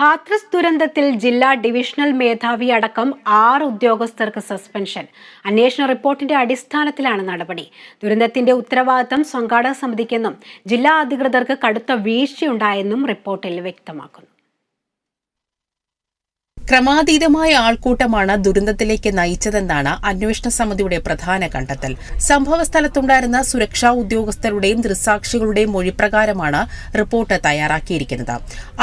ഹാത്രസ് ദുരന്തത്തിൽ ജില്ലാ ഡിവിഷണൽ മേധാവി അടക്കം ആറ് ഉദ്യോഗസ്ഥർക്ക് സസ്പെൻഷൻ. അന്വേഷണ റിപ്പോർട്ടിന്റെ അടിസ്ഥാനത്തിലാണ് നടപടി. ദുരന്തത്തിന്റെ ഉത്തരവാദിത്തം സംഘാടക സമിതിക്കെന്നും ജില്ലാ അധികൃതർക്ക് കടുത്ത വീഴ്ചയുണ്ടായെന്നും റിപ്പോർട്ടിൽ വ്യക്തമാക്കുന്നു. ക്രമാതീതമായ ആൾക്കൂട്ടമാണ് ദുരന്തത്തിലേക്ക് നയിച്ചതെന്നാണ് അന്വേഷണ സമിതിയുടെ പ്രധാന കണ്ടെത്തൽ. സംഭവ സ്ഥലത്തുണ്ടായിരുന്ന സുരക്ഷാ ഉദ്യോഗസ്ഥരുടെയും ദൃസാക്ഷികളുടെയും മൊഴിപ്രകാരമാണ് റിപ്പോർട്ട് തയ്യാറാക്കിയിരിക്കുന്നത്.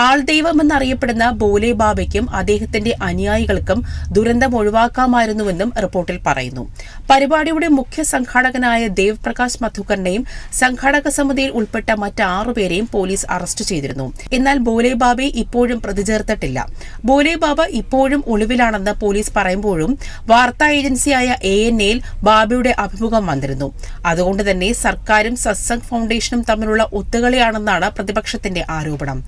ആൾദൈവമെന്നറിയപ്പെടുന്ന ബോലെ ബാബയ്ക്കും അദ്ദേഹത്തിന്റെ അനുയായികൾക്കും ദുരന്തം ഒഴിവാക്കാമായിരുന്നുവെന്നും റിപ്പോർട്ടിൽ പറയുന്നു. പരിപാടിയുടെ മുഖ്യ സംഘാടകനായ ദേവ് പ്രകാശ് മധുക്കറിനെയും സംഘാടക സമിതിയിൽ ഉൾപ്പെട്ട മറ്റ് ആറുപേരെയും പോലീസ് അറസ്റ്റ് ചെയ്തിരുന്നു. എന്നാൽ ബോലെ ബാബയെ ഇപ്പോഴും പ്രതിചേർത്തിട്ടില്ല. ബോലെ ബാബ ഇപ്പോഴും ഒളിവിലാണെന്ന് പോലീസ് പറയുമ്പോഴും വാർത്താ ഏജൻസിയായ എ എൻ എയിൽ ബാബയുടെ അഭിമുഖം വന്നിരുന്നു. അതുകൊണ്ട് തന്നെ സർക്കാരും സത്സംഗ് ഫൗണ്ടേഷനും തമ്മിലുള്ള ഒത്തുകളിയാണെന്നാണ് പ്രതിപക്ഷത്തിന്റെ ആരോപണം.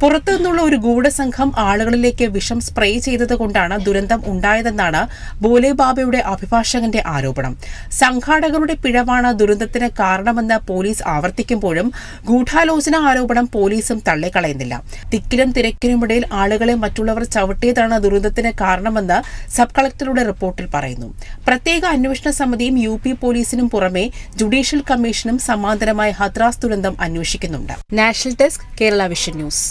പുറത്തു നിന്നുള്ള ഒരു ഗൂഢസംഘം ആളുകളിലേക്ക് വിഷം സ്പ്രേ ചെയ്തതുകൊണ്ടാണ് ദുരന്തം ഉണ്ടായതെന്നാണ് ബോലെ ബാബയുടെ അഭിഭാഷകന്റെ ആരോപണം. സംഘാടകരുടെ പിഴവാണ് ദുരന്തത്തിന് കാരണമെന്ന് പോലീസ് ആവർത്തിക്കുമ്പോഴും ഗൂഢാലോചന ആരോപണം പോലീസും തള്ളിക്കളയുന്നില്ല. തിക്കിലും തിരക്കിനുമിടയിൽ ആളുകളെ മറ്റുള്ളവർ ചവിട്ടിയതാണ് ദുരന്തത്തിന് കാരണമെന്ന് സബ് കളക്ടറുടെ റിപ്പോർട്ടിൽ പറയുന്നു. പ്രത്യേക അന്വേഷണ സമിതിയും യു പി പോലീസിനും പുറമെ ജുഡീഷ്യൽ കമ്മീഷനും സമാന്തരമായി ഹദ്രാസ് ദുരന്തം അന്വേഷിക്കുന്നുണ്ട്. National desk Kerala vision news.